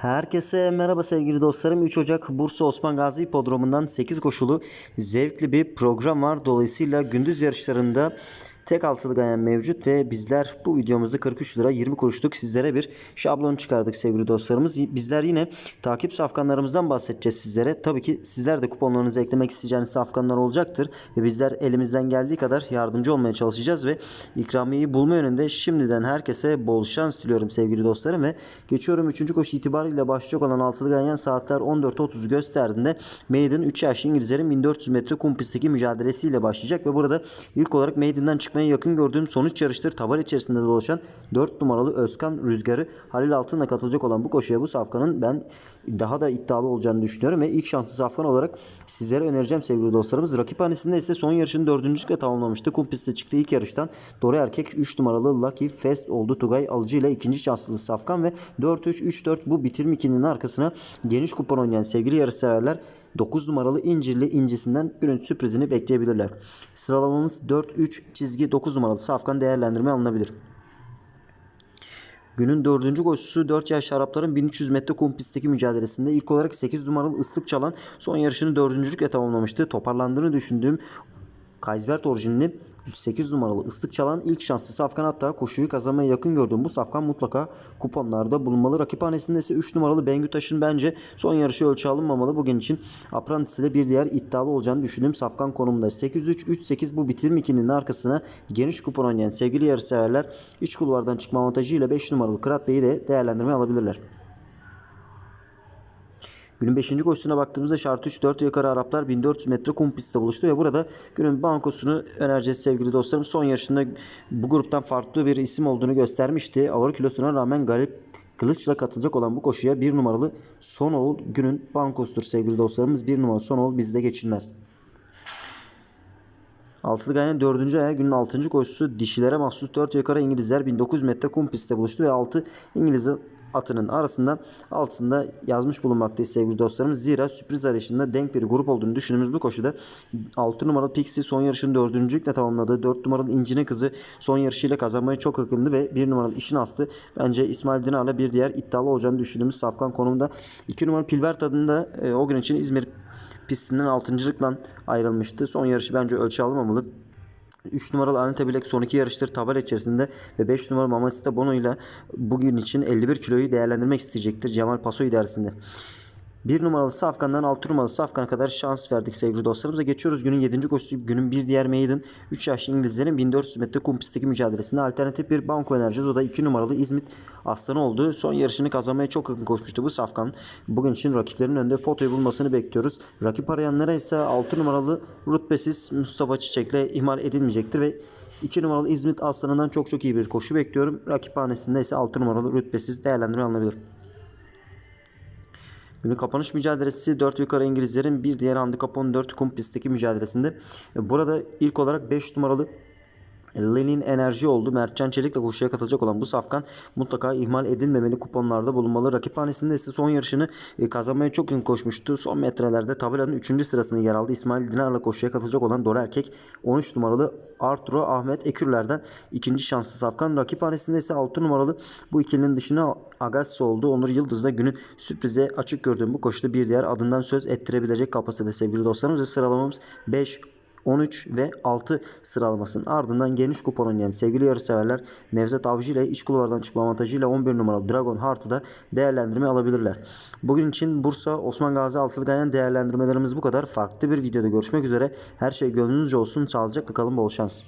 Herkese merhaba sevgili dostlarım. 3 Ocak Bursa Osman Gazi Hipodromu'ndan 8 koşulu zevkli bir program var. Dolayısıyla gündüz yarışlarında tek altılı gayen mevcut ve bizler bu videomuzda 43 lira 20 kuruşluk sizlere bir şablon çıkardık sevgili dostlarımız. Bizler yine takip safkanlarımızdan bahsedeceğiz sizlere. Tabii ki sizler de kuponlarınızı eklemek isteyeceğiniz safkanlar olacaktır ve bizler elimizden geldiği kadar yardımcı olmaya çalışacağız ve ikramiyeyi bulma yönünde şimdiden herkese bol şans diliyorum sevgili dostlarım ve geçiyorum 3. koşu itibariyle başlayacak olan altılı ganyan saatler 14.30 gösterdiğinde Maiden 3 yaşlı İngilizlerin 1400 metre kum pistteki mücadelesiyle başlayacak ve burada ilk olarak Maiden'dan çıkmaya yakın gördüğüm sonuç yarıştır. Taban içerisinde dolaşan 4 numaralı Özkan Rüzgarı Halil Altın'la katılacak olan bu koşuya bu safkanın ben daha da iddialı olacağını düşünüyorum ve ilk şanslı safkan olarak sizlere önereceğim sevgili dostlarımız. Rakip hanesinde ise son yarışını dördüncülükle tamamlamıştı. Kum çıktı ilk yarıştan. Doğru erkek 3 numaralı Lucky Fest oldu. Tugay Alıcı ile ikinci şanslı safkan ve 4-3-3-4 bu bitirme ikilinin arkasına geniş kupon oynayan sevgili yarışseverler 9 numaralı İncirli incisinden günün sürprizini bekleyebilirler. Sıralamamız 4-3 çizgi 9 numaralı safkan değerlendirme alınabilir. Günün dördüncü koşusu 4 yaş Arapların 1300 metre kum pistteki mücadelesinde ilk olarak 8 numaralı ıslık çalan son yarışını dördüncülükle tamamlamıştı. Toparlandığını düşündüğüm Kaysbert orijinli 8 numaralı ıslık çalan ilk şanslı safkan hatta koşuyu kazanmaya yakın gördüğüm bu safkan mutlaka kuponlarda bulunmalı. Rakiphanesinde ise 3 numaralı Bengü Taş'ın bence son yarışı ölçü alınmamalı. Bugün için Apprentice ile bir diğer iddialı olacağını düşündüğüm safkan konumunda. 8-3-3-8 bu bitirim ikilinin arkasına geniş kupon oynayan sevgili yarışseverler iç kulvardan çıkma avantajıyla 5 numaralı Kırat Bey'i de değerlendirmeye alabilirler. Günün 5. koşusuna baktığımızda şart 3 4 yukarı Araplar 1400 metre kum pistte buluştu ve burada günün bankosunu önereceğiz sevgili dostlarım. Son yarışında bu gruptan farklı bir isim olduğunu göstermişti. Ağır kilosuna rağmen Galip Kılıç'la katılacak olan bu koşuya bir numaralı Son Oğul günün bankosudur sevgili dostlarımız. Bir numaralı Son Oğul bizde geçilmez. Altılı Ganyan 4. aya günün 6. koşusu dişilere mahsus 4 yukarı İngilizler 1900 metre kum pistte buluştu ve 6 İngiliz'in atının arasından altında yazmış bulunmaktayız sevgili dostlarımız. Zira sürpriz arayışında denk bir grup olduğunu düşündüğümüz bu koşuda 6 numaralı Pixie son yarışını dördüncülükle tamamladı. 4 numaralı İncine Kızı son yarışıyla kazanmaya çok yakındı ve 1 numaralı İşin Aslı bence İsmail Dinar'la bir diğer iddialı olacağını düşündüğümüz Safkan konumunda. 2 numaralı Pilbert adında e, o gün için İzmir pistinden 6.lıkla ayrılmıştı. Son yarışı bence ölçü alınmamalı. 3 numaralı Anita Bilek son iki yarıştır tabela içerisinde ve 5 numaralı Mamacita Bono ile bugün için 51 kiloyu değerlendirmek isteyecektir Cemal Paso idaresinde. 1 numaralı Safkan'dan 6 numaralı Safkan'a kadar şans verdik sevgili dostlarımıza. Geçiyoruz günün 7. koşusu. Günün bir diğer maiden 3 yaşlı İngilizlerin 1400 metre kum pistteki mücadelesinde alternatif bir banko önereceğiz. O da 2 numaralı İzmit Aslanı oldu. Son yarışını kazanmaya çok yakın koşmuştu bu Safkan. Bugün için rakiplerin önünde fotoyu bulmasını bekliyoruz. Rakip arayanlara ise 6 numaralı rütbesiz Mustafa Çiçek'le ihmal edilmeyecektir ve 2 numaralı İzmit Aslanı'ndan çok çok iyi bir koşu bekliyorum. Rakip hanesinde ise 6 numaralı rütbesiz değerlendirme alınabilir. Günün kapanış mücadelesi 4 yukarı İngilizlerin bir diğer handikap 14 kum pistteki mücadelesinde. Burada ilk olarak 5 numaralı Lenin enerji oldu. Mertcan Çelik'le koşuya katılacak olan bu safkan mutlaka ihmal edilmemeli kuponlarda bulunmalı. Rakip hanesinde ise son yarışını e, kazanmaya çok gün koşmuştu. Son metrelerde tabelanın 3. sırasında yer aldı. İsmail Dinar'la koşuya katılacak olan Dora Erkek 13 numaralı Arturo Ahmet Ekürler'den ikinci şanslı safkan. Rakip hanesinde ise 6 numaralı bu ikilinin dışına Agassi oldu. Onur Yıldız da günün sürprize açık gördüğüm bu koşuda bir diğer adından söz ettirebilecek kapasitede sevgili dostlarımız. Sıralamamız 5, 13 ve 6 sıralamasının ardından geniş kupon oynayan sevgili yarışseverler Nevzat Avcı ile iç kulvardan çıkma avantajıyla 11 numaralı Dragon Heart'ı da değerlendirme alabilirler. Bugün için Bursa Osman Gazi Altılıgayan değerlendirmelerimiz bu kadar. Farklı bir videoda görüşmek üzere. Her şey gönlünüzce olsun. Sağlıcakla kalın. Bol şans.